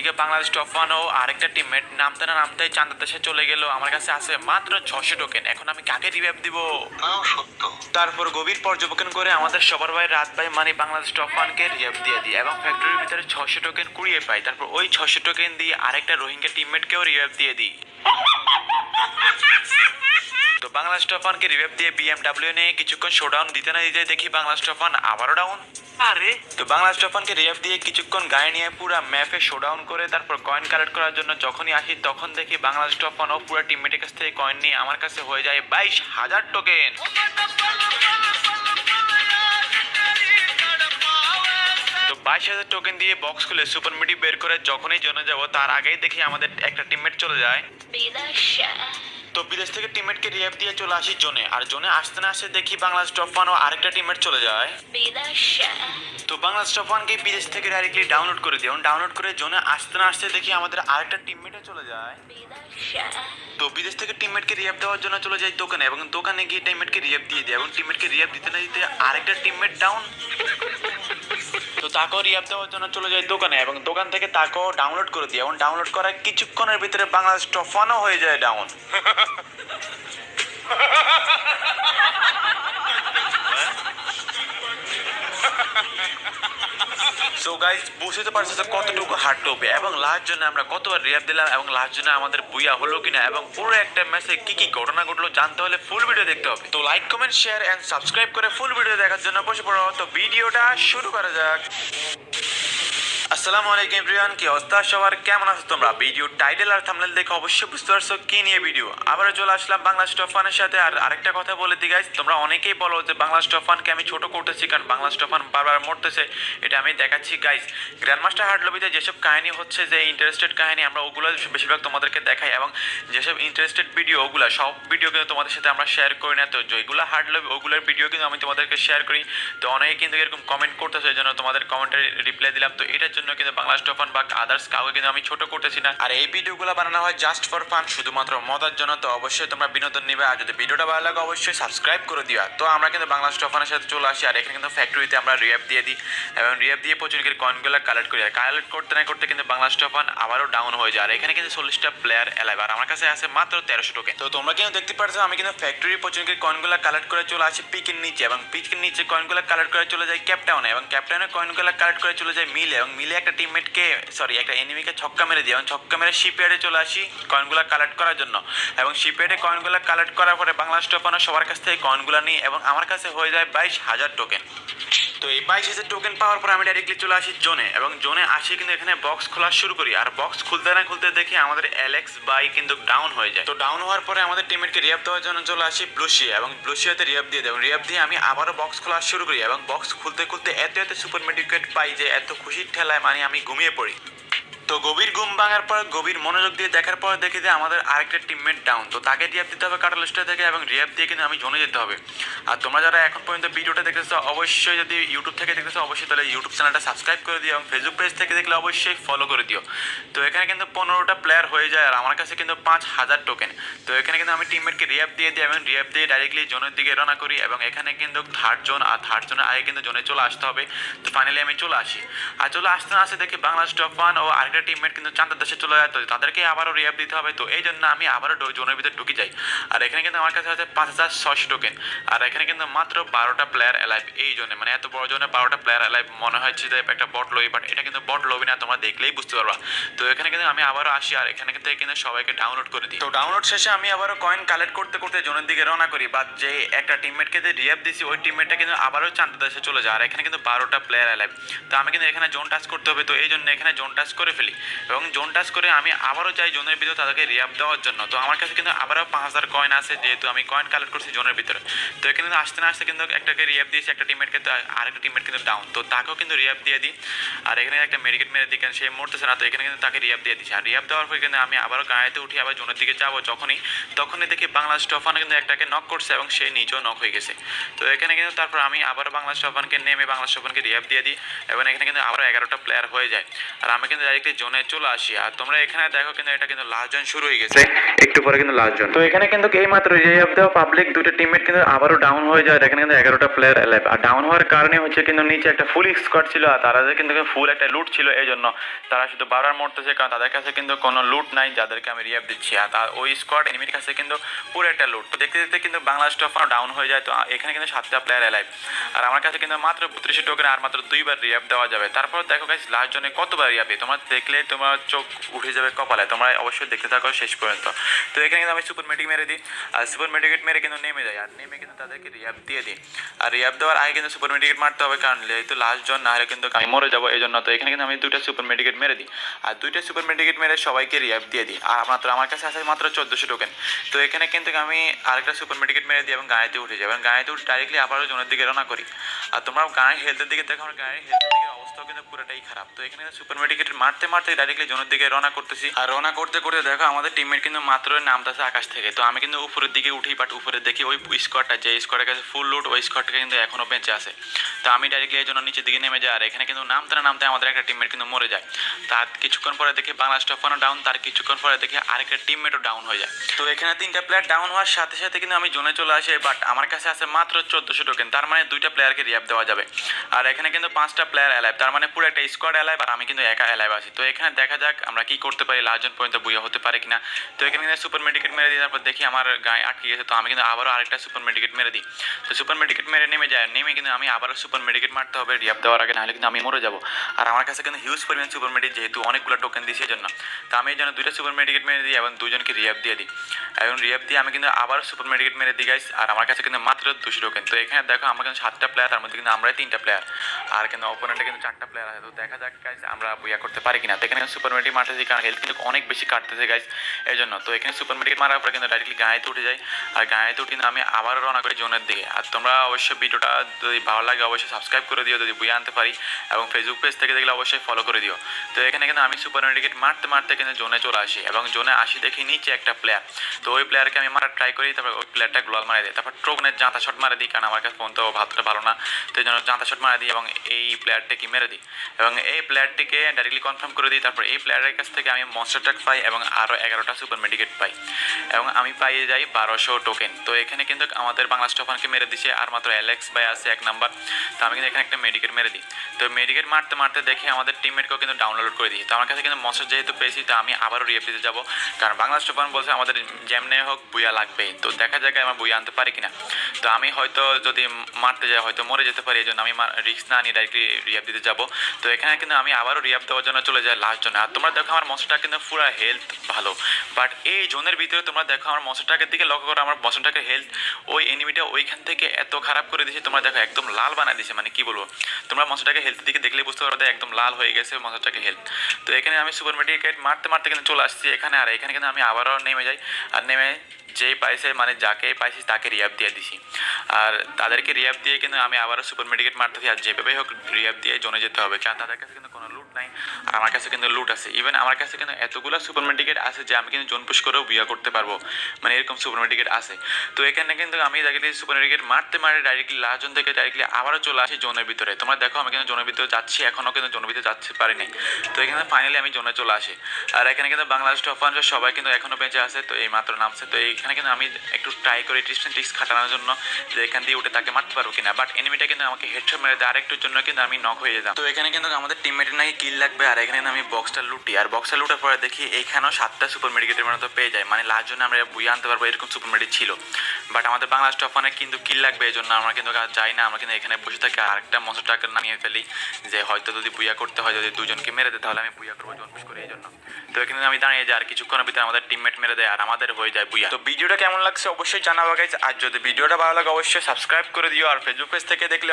এদিকে বাংলাদেশ টফান ও আরেকটা টিমমেট নামতে না নামতে চান্দার দেশে চলে গেল। আমার কাছে আছে মাত্র ছশো টোকেন এখন আমি কাকে রিভাইভ দিব? সত্য। তারপর গভীর পর্যবেক্ষণ করে আমাদের সবার ভাই রাত ভাই মানে বাংলাদেশ টফানকে রিভাইভ দিয়ে দিই এবং ফ্যাক্টরির ভিতরে ছশো টোকেন কুড়িয়ে পাই। তারপর ওই ছশো টোকেন দিয়ে আরেকটা রোহিঙ্গা টিমমেটকেও রিভাইভ দিয়ে দিই। তো বাংলাদেশ টফানকে রিভাইভ দিয়ে বিএমডাব্লিউ নিয়ে কিছুক্ষণ শোডাউন দিতে না দিতে দেখি বাংলাদেশ টফান আবারও ডাউন আরে। তো বাংলাদেশ টফানকে রিভাইভ দিয়ে কিছুক্ষণ গায়ে নিয়ে পুরো ম্যাপে শোডাউন করে তারপর কয়েন কালেক্ট করার জন্য যখনই আসি, তখন দেখি বাংলাদেশ টফান ও পুরো টিমমেটের কাছ থেকে কয়েন নিয়ে আমার কাছে হয়ে যায় বাইশ হাজার টোকেন বাইশ হাজার টোকেন দিয়ে বক্স খুলে সুপার মিডি বের করে যখনই জন্য যাব, তার আগেই দেখি আমাদের একটা টিমমেট চলে যায়। তো বিদেশ থেকে টিমমেটকে রিয়াপ দিয়ে চলে আসি জোনে। আর জোনে আসতে না আসতে দেখি বাংলাদেশ টপ ওয়ান ও আরেকটা টিমমেট চলে যায়। তো বাংলাদেশ টপ ওয়ানকে বিদেশ থেকে ডাইরেক্টলি ডাউনলোড করে দিই। ডাউনলোড করে জোনে আসতে না আসতে দেখি আমাদের আরেকটা টিমমেটও চলে যায়। তো বিদেশ থেকে টিমমেটকে রিয়াপ দেওয়ার জন্য চলে যাই দোকানে। এবং দোকানে গিয়ে টিমমেটকে রিয়াপ দিয়ে দিই। এবং টিমমেটকে রিয়াপ দিতে না দিতে আরেকটা টিমমেট ডাউন তো তাকেও রিয়াপ দেওয়ার জন্য চলে যায় দোকানে এবং দোকান থেকে তাকেও ডাউনলোড করে দিই এবং ডাউনলোড করার কিছুক্ষণের ভিতরে বাংলাদেশ টফানও হয়ে যায় ডাউন সো গাইজ বুঝতে পারছি যে কতটুকু হার্ট হবে এবং লাস্ট জন্য আমরা কতবার রেয়ার দিলাম এবং লাস্ট জন্য আমাদের বুইয়া হলো কিনা এবং পুরো একটা ম্যাচে কি কি ঘটনা ঘটলো জানতে হলে ফুল ভিডিও দেখতে হবে। তো like comment share and subscribe করে ফুল ভিডিও দেখার জন্য বসে পড়ো। তো ভিডিওটা শুরু করা যাক। আসসালামু আলাইকুম এভরিওয়ান, কি অবস্থা? সবার কেমন আছো তোমরা? ভিডিও টাইটেল আর থাম্বনেল দেখে অবশ্যই বুঝতে পারছ কি নিয়ে ভিডিও আবারও চলে আসলাম বাংলা স্টফানের সাথে। আর আরেকটা কথা বলে দিই গাইজ তোমরা অনেকেই বলো যে বাংলা স্টফানকে আমি ছোট করতেছি, কারণ বাংলা স্টফান বারবার মরতেছে, এটা আমি দেখাচ্ছি গাইজ গ্র্যান্ড মাস্টার হার্ড যেসব কাহিনী হচ্ছে, যে ইন্টারেস্টেড কাহিনী, আমরা ওগুলো বেশিরভাগ তোমাদেরকে দেখাই, এবং যেসব ইন্টারেস্টেড ভিডিও ওগুলো সব ভিডিও কিন্তু তোমাদের সাথে আমরা শেয়ার করি না। তো যেগুলো হার্ড লবি ওগুলোর ভিডিও কিন্তু আমি তোমাদেরকে শেয়ার করি। তো অনেকে কিন্তু এরকম কমেন্ট করতেছে, এই জন্য তোমাদের কমেন্টের রিপ্লাই দিলাম। তো এটার জন্য কিন্তু বাংলা স্টফান বা আদার্স কাউকে কিন্তু আমি ছোট করতেছি না। আর এই ভিডিওগুলো বানানো হয় জাস্ট ফর ফান শুধুমাত্র মজার জন্য, তো অবশ্যই তোমরা বিনোদন নিবে। আর যদি ভিডিওটা ভালো লাগে, অবশ্যই সাবস্ক্রাইব করে দিও। তো আমরা কিন্তু বাংলা স্টফানের সাথে চলে আসি, আর এখানে কিন্তু ফ্যাক্টরিতে আমরা রিয়াপ দিয়ে দিই। এবং রিয়াপ দিয়ে প্রচুর কয়েনগুলো কালেক্ট করি। আর কালেক্ট করতে না করতে কিন্তু বাংলা স্টফান আবারও ডাউন হয়ে যায়। আর এখানে কিন্তু চল্লিশটা প্লেয়ার এলাইভ আর আমার কাছে আছে মাত্র তেরোশো টোকেন তো তোমরা কিন্তু দেখতে পারছ, আমি কিন্তু ফ্যাক্টরি প্রচুর কয়েনগুলো কালেক্ট করে চলে আসি পিকের নিচে। এবং পিকের নিচে কয়েনগুলো কালেক্ট করে চলে যায় ক্যাপটাউনে এবং ক্যাপটাউনের কয়েনগুলো কালেক্ট করে চলে যায় মিলে এবং মিলে একটা টিমমেটকে সরি একটা এনিমিকে ছক্কা মেরে দিই। এবং ছক্কা মেরে শিপইয়ার্ডে চলে আসি কয়েনগুলো কালেক্ট করার জন্য। এবং শিপইয়ার্ডে কয়েনগুলো কালেক্ট করার পরে বাংলাদেশ স্টপানো সবার কাছ থেকে কয়েনগুলো নিই এবং আমার কাছে হয়ে যায় বাইশ হাজার টোকেন তো এই বাইশ হাজার টোকেন পাওয়ার পর আমি ডাইরেক্টলি চলে আসি জোনে এবং জোনে আসি কিন্তু এখানে বক্স খোলা শুরু করি। আর বক্স খুলতে না খুলতে দেখি আমাদের অ্যালেক্স বাই কিন্তু ডাউন হয়ে যায়। তো ডাউন হওয়ার পরে আমাদের টিমেটকে রিয়াব দেওয়ার জন্য চলে আসি ব্লুশিয়া এবং ব্লুশিয়াতে রিয়াব দিয়ে দেয় রিয়াপ দিয়ে আমি আবারও বক্স খোলা শুরু করি। এবং বক্স খুলতে খুলতে এত এত সুপার মেডিকেট পাই যে এত খুশির ঠেলায় মানে আমি ঘুমিয়ে পড়ি। তো গভীর ঘুম ভাঙার পর, গভীর মনোযোগ দিয়ে দেখার পর দেখি যে আমাদের আরেকটা টিমমেট ডাউন তো তাকে রিয়াপ দিতে হবে কাটালিস্টে থেকে এবং রিয়াপ দিয়ে কিন্তু আমি জনে যেতে হবে। আর তোমরা যারা এখন পর্যন্ত ভিডিওটা দেখতেছো, অবশ্যই যদি ইউটিউব থেকে দেখতেছো, অবশ্যই তাহলে ইউটিউব চ্যানেলটা সাবস্ক্রাইব করে দিও এবং ফেসবুক পেজ থেকে দেখলে অবশ্যই ফলো করে দিও। তো এখানে কিন্তু পনেরোটা প্লেয়ার হয়ে যায় আর আমার কাছে কিন্তু পাঁচ হাজার টোকেন তো এখানে কিন্তু আমি টিমমেটকে রিয়াপ দিয়ে দিই এবং রিয়াপ দিয়ে ডাইরেক্টলি জোনের দিকে রওনা করি এবং এখানে কিন্তু থার্ড জোন আর থার্ড জোনের আগে কিন্তু জোনে চলে আসতে হবে। তো ফাইনালি আমি চলে আসি। আর চলে আসতে না আসতে দেখি বাংলাদেশ টপ ওয়ান ও আরেকটা টিমমেট কিন্তু চান্দার দেশে চলে যায়, তো তাদেরকে আবারও রিয়াপ দিতে হবে, তো এই জন্য আমি আবারও জোনের ভিতরে ঢুকে যাই। আর এখানে কিন্তু আমার কাছে আছে পাঁচ হাজার ছশো টোকেন আর এখানে কিন্তু মাত্র বারোটা প্লেয়ার অ্যালাইভ এই জন্য মানে এত বড় জন্য বারোটা প্লেয়ার অ্যালাইভ মনে হচ্ছে যে একটা বট লবি বাট এটা কিন্তু বট লবি না, তোমরা দেখলেই বুঝতে পারবা। তো এখানে কিন্তু আমি আবারও আসি, আর এখানে কিন্তু কিন্তু সবাইকে ডাউনলোড করে দিই। তো ডাউনলোড শেষে আমি আবারও কয়েন কালেক্ট করতে করতে জোনের দিকে রওনা করি বা যে একটা টিমমেটকে যে রিয়াপ দিছি, ওই টিমমেটটা কিন্তু আবারও চান্দ দেশে চলে যায়, আর এখানে কিন্তু বারোটা প্লেয়ার অ্যালাইভ তো আমি কিন্তু এখানে জোন টাচ করতে হবে, তো এই জন্য এখানে জোন টাচ করে ফেলি। এবং জোন টাচ করে আমি আবারও চাই জোনের ভিতরে তাদেরকে রিয়াপ দেওয়ার জন্য। তো আমার কাছে কিন্তু আবারও পাঁচ হাজার কয়েন আছে, যেহেতু আমি কয়েন কালেক্ট করছি জোনের ভিতরে। তো কিন্তু আসতে না আসতে কিন্তু একটাকে রিয়াপ দিয়েছি, একটা টিমমেট কিন্তু আরেকটা টিমমেট কিন্তু ডাউন তো তাকেও কিন্তু রিয়াপ দিয়ে দিই। আর এখানে একটা মেডিকেট মেরে দিই সে মরতেছে না, তো এখানে কিন্তু তাকে রিয়াপ দিয়ে দিচ্ছি। আর রিয়াপ দেওয়ার পর কিন্তু আমি আবারও গাড়িতে উঠি আবার জোনের দিকে যাব যখনই, তখনই দেখি বাংলাদেশ টফান কিন্তু একটাকে নক করছে এবং সে নিজেও নক হয়ে গেছে। তো এখানে কিন্তু তারপর আমি আবারও বাংলাদেশ টফানকে নেমে বাংলাদেশ টফানকে রিয়াপ দিয়ে দিই। এবং এখানে কিন্তু আবারও এগারোটা প্লেয়ার হয়ে যায়। আর আমি কিন্তু ডাইরেক্টলি জোনে চলে আসি। আর তোমরা এখানে দেখো কিন্তু এটা কিন্তু লাস্ট জন শুরু হয়ে গেছে। একটু পরে কিন্তু লাস্ট জন। তো এখানে কিন্তু এই মাত্র রিজার্ভ দেওয়া পাবলিক দুটো টিমমেট কিন্তু আবারও ডাউন হয়ে যায়। এখানে কিন্তু এগারোটা প্লেয়ার এলাইভ আর ডাউন হওয়ার কারণে হচ্ছে কিন্তু নিচে একটা ফুল স্কোয়াড ছিল আর তারা যে কিন্তু ফুল একটা লুট ছিল এই জন্য তারা শুধু বারবার মরতেছে কারণ তাদের কাছে কিন্তু কোনো লুট নাই যাদেরকে আমি রিয়াব দিচ্ছি। আর তার ওই স্কোয়াড এনিমির কাছে কিন্তু পুরো একটা লুট দেখতে দেখতে কিন্তু বাংলাদেশ টফার ডাউন হয়ে যায়। তো এখানে কিন্তু সাতটা প্লেয়ার এলাইভ আর আমার কাছে কিন্তু মাত্র বত্রিশে টোকেন আর মাত্র দুইবার রিয়াব দেওয়া যাবে। তারপর দেখো গাইস লাস্ট জনে কতবার রিয়াবে তোমরা দেখলে তোমার চোখ উঠে যাবে কপালে। তোমরা অবশ্যই দেখতে থাকো শেষ পর্যন্ত। তো এখানে কিন্তু আমি সুপার মেডিক মেরে দিই। আর সুপার মেডিকেট মেরে কিন্তু নেমে যায় আর নেমে কিন্তু তাদেরকে রিয়াব দিয়ে দিই। আর রিয়াব দেওয়ার আগে কিন্তু সুপার মেডিকেট মারতে হবে। কারণ যেহেতু লাস্ট জন না হলে কিন্তু আমি মরে যাব এই জন্য। তো এখানে কিন্তু আমি দুইটা সুপার মেডিকেট মেরে দিই। আর দুইটা সুপার মেডিকেট মেরে সবাইকে রিয়াব দিয়ে দিই। আর মাত্র আমার কাছে আছে মাত্র চোদ্দোশো টোকেন তো এখানে কিন্তু আমি আরেকটা সুপার মেডিকেট মেরে দিই এবং গাড়িতে উঠে যাই। এবং গাড়িতে উঠে ডাইরেক্টলি আবারও জনের দিকে রওনা করি। আর তোমরা গাড়ির হেলথের দিকে দেখো। আমার গাড়ির হেলথের দিকে অবস্থাও কিন্তু পুরোটাই খারাপ। তো এখানে সুপার মেডিকেট মারতে মারতে ডাইরেক্টলি জনের দিকে রওনা করতেছি। আর রওনা করতে করতে দেখো আমাদের টিমমেট কিন্তু মাত্র নামতেছে আকাশ থেকে। তো আমি কিন্তু উপরের দিকে উঠি বাট উপরে দেখি ওই স্কোয়াডটা যে স্কোয়াডের কাছে ফুল লুট ওই স্কোয়াডটা কিন্তু এখনও বেঁচে আছে। তো আমি ডাইরেক্টলি এই জন্য নিচের দিকে নেমে যাই, আর এখানে কিন্তু নামতে না নামতে আমাদের একটা টিমমেট কিন্তু মরে যায়। তার কিছুক্ষণ পরে দেখি বাংলাদেশ টপানো ডাউন তার কিছুক্ষণ পরে দেখি আরেকটা টিমমেটও ডাউন হয়ে যায়। তো এখানে তিনটা প্লেয়ার ডাউন হওয়ার সাথে সাথে কিন্তু আমি জোনে চলে আসি বাট আমার কাছে আছে মাত্র চোদ্দশো টোকেন তার মানে দুইটা প্লেয়ারকে রিয়াপ দেওয়া যাবে। আর এখানে কিন্তু পাঁচটা প্লেয়ার অ্যালাইভ তার মানে পুরো একটা স্কোয়াড অ্যালাইভ আর আমি কিন্তু একা অ্যালাইভ আছি। তো এখানে দেখা যাক আমরা কি করতে পারি, লাস্টজন পর্যন্ত বুয়া হতে পারে কিনা। তো এখানে কিন্তু সুপার মেডিকেট মেরে দিই তারপর দেখি আমার গায়ে আটকে গেছে। তো আমি কিন্তু আবারও আরেকটা সুপার মেডিকেট মেরে দিই। তো সুপার মেডিকেট মেরে নেমে যায়। নেমে কিন্তু আমি আবারও সুপার মেডিকেট মারতে হবে রিয়াপ দেওয়ার আগে, নাহলে কিন্তু আমি মরে যাব। আর আমার কাছে কিন্তু হিউজ পরিমাণ সুপার মেডিকেট যেহেতু অনেকগুলো টোকেন দিয়েছে এই জন্য তো আমি এই জন্য দুইটা সুপার মেডিকেট মেরে দিই এবং দুজনকে রিয়াপ দিয়ে দিই। এবং রিয়াপ দিয়ে আমি কিন্তু আবারও সুপার মেডিকেট মেরে দিই গাইস আর আমার কাছে কিন্তু মাত্র দুশো টোকেন তো এখানে দেখো, আমার কিন্তু সাতটা প্লেয়ার তার মধ্যে কিন্তু আমরাই তিনটা প্লেয়ার আর কিন্তু অপোনেন্টে কিন্তু চারটা প্লেয়ার আছে, তো দেখা যাক গাইস আমরা বুয়া করতে পারি কিনা। তো এখানে সুপার মেডিকেট মারতেছি কারণ হেলথ কিন্তু অনেক বেশি কাটতেছে গাইস এই জন্য তো এখানে সুপার মেডিকেট মারার পরে কিন্তু ডাইরেক্টলি গায়েতে উঠে যায়। আর গায়েতে উঠে আমি আবারও রওনা করি জোনের দিকে। আর তোমরা অবশ্যই ভিডিওটা যদি ভালো লাগে, অবশ্যই সাবস্ক্রাইব করে দিও, যদি বুয়া আনতে পারি। এবং ফেসবুক পেজ থেকে দেখলে অবশ্যই ফলো করে দিও। তো এখানে কিন্তু আমি সুপার মেডিকেট মারতে মারতে কিন্তু জোনে চলে আসি। এবং জোনে আসি দেখি নিচে একটা প্লেয়ার তো ওই প্লেয়ারকে আমি মারার ট্রাই করি, তারপর ওই প্লেয়ারটা গ্লোয়াল মারা দিই তারপর ট্রোগনের জাঁতা শট মারা দিই, কারণ আমার কাছে ফোন তো ভাতটা ভালো না। তো এই জন্য জাঁতা শট মারা দিই এবং এই প্লেয়ারটিকে মেরে দিই। এবং এই প্লেয়ারটিকে ডাইরেক্টলি কনফার্ম করে দিই, তারপর এই প্লেয়ারের কাছ থেকে আমি মনস্টার ট্রাক পাই এবং আরও এগারোটা সুপার মেডিকেট পাই। এবং আমি পাইয়ে যাই বারোশো টোকেন তো এখানে কিন্তু আমাদের বাংলা স্টফানকে মেরে দিছে, আর মাত্র অ্যালেক্স ভাই আছে এক নাম্বার তো আমি কিন্তু এখানে একটা মেডিকেট মেরে দিই। তো মেডিকেট মারতে মারতে দেখি আমাদের টিমমেটকেও কিন্তু ডাউনলোড করে দিই তো আমার কাছে কিন্তু মনস্টার যেহেতু পেয়েছি, তো আমি আবারও দিতে যাব। কারণ বাংলা স্টফান বলছে আমাদের যেমনে হোক, বুয়া লাগবে তো দেখা যাক আমার বুয়া আনতে পারি কিনা। তো আমি হয়তো যদি মারতে যাই, হয়তো মরে যেতে পারি, এই জন্য আমি রিস্ক না নিয়ে ডাইরেক্টলি রিয়াপ দিতে যাব। তো এখানে কিন্তু আমি আবারও রিয়াপ দেওয়ার জন্য চলে যাই লাস্ট জন্য আর তোমরা দেখো আমার মশলাটা কিন্তু পুরো হেলথ ভালো। বাট এই জোনের ভিতরে তোমরা দেখো আমার মশলাটাকে দিকে লক্ষ্য করো, আমার মশলাটাকে হেলথ ওই এনিমিটা ওইখান থেকে এত খারাপ করে দিয়েছে, তোমরা দেখো একদম লাল বানায় দিয়েছে। মানে কি বলব? তোমরা মশলাটাকে হেলথ দিকে দেখলে বুঝতে পারবে একদম লাল হয়ে গেছে মশলাটাকে হেলথ তো এখানে আমি সুপার মেডিকেট মারতে মারতে কিন্তু চলে আসছি এখানে। আর এখানে কিন্তু আমি আবারও নেমে যাই। আর নেমে যেই পাইছে মানে যাকে পাইছি, তাকে রিয়াব দিয়ে দিছি। আর তাদেরকে রিয়াব দিয়ে কিন্তু আমি আবারও সুপার মেডিকেট মারতেছি। আর যেভাবেই হোক রিয়াব দিয়ে জনে যেতে হবে। কারণ তাদের কাছে কিন্তু কোনো লুট নাই। আর আমার কাছে কিন্তু লুট আছে। ইভেন আমার কাছে কিন্তু এতগুলো সুপার মেডিকেট আছে যে আমি কিন্তু জোন পুশ করেও বিয়া করতে পারব। মানে এরকম সুপার মেডিকেট আছে। তো এখানে কিন্তু আমি দেখি সুপার মেডিকেট মারতে মারে ডাইরেক্টলি লাস্ট জোন থেকে ডাইরেক্টলি আবারও চলে আসি জোনের ভিতরে। তোমরা দেখো, আমি কিন্তু জোনের ভিতরে যাচ্ছি। এখনও কিন্তু জোনের ভিতরে যাচ্ছে পারিনি। তো এখানে ফাইনালি আমি জোনে চলে আসি। আর এখানে কিন্তু বাংলাদেশ টপ সবাই কিন্তু এখনও বেঁচে আছে। তো এই মাত্র নামছে। তো এইখানে কিন্তু আমি একটু ট্রাই করি টিপস অ্যান্ড ট্রিক্স খাটানোর জন্য যে এখান দিয়ে উঠে তাকে মারতে পারব কিনা। বাট এনিমিটা কিন্তু আমাকে হেডশট মেরে দেয়। আরেকটুর জন্য কিন্তু আমি নক হয়ে যেতাম। তো এখানে কিন্তু আমাদের টিমমেটের নাকি কিল লাগবে। আর এখানে আমি বক্সটা লুটি। আর বক্সটা লুটার পরে দেখি এখানেও সাতটা সুপার মেডিকেটের মতো পেয়ে যায়। মানে লাস্ট জন্য আমরা বুয়ে আনতে পারব এরকম সুপার মেডিকেট ছিল। বাট আমাদের বাংলা স্টফানে কিন্তু কিল লাগবে এই জন্য আমরা কিন্তু যাই না। আমরা কিন্তু এখানে বসে থাকি। আরেকটা মশলাটাকে নামিয়ে ফেলি। যে হয়তো যদি বুয়া করতে হয়, যদি দুজনকে মেরে দেয়, তাহলে আমি বুয়া করব জন্মস করে এই জন্য। তো এখানে আমি দাঁড়িয়ে যাই। আর কিছুক্ষণের ভিতরে আমাদের টিমমেট মেরে দেয়। আর আমাদের হয়ে যায় বুয়া তো ভিডিওটা কেমন লাগছে অবশ্যই জানাব গাইজ আর যদি ভিডিওটা ভালো লাগে, অবশ্যই সাবস্ক্রাইব করে দিও। আর ফেসবুক পেজ থেকে দেখলে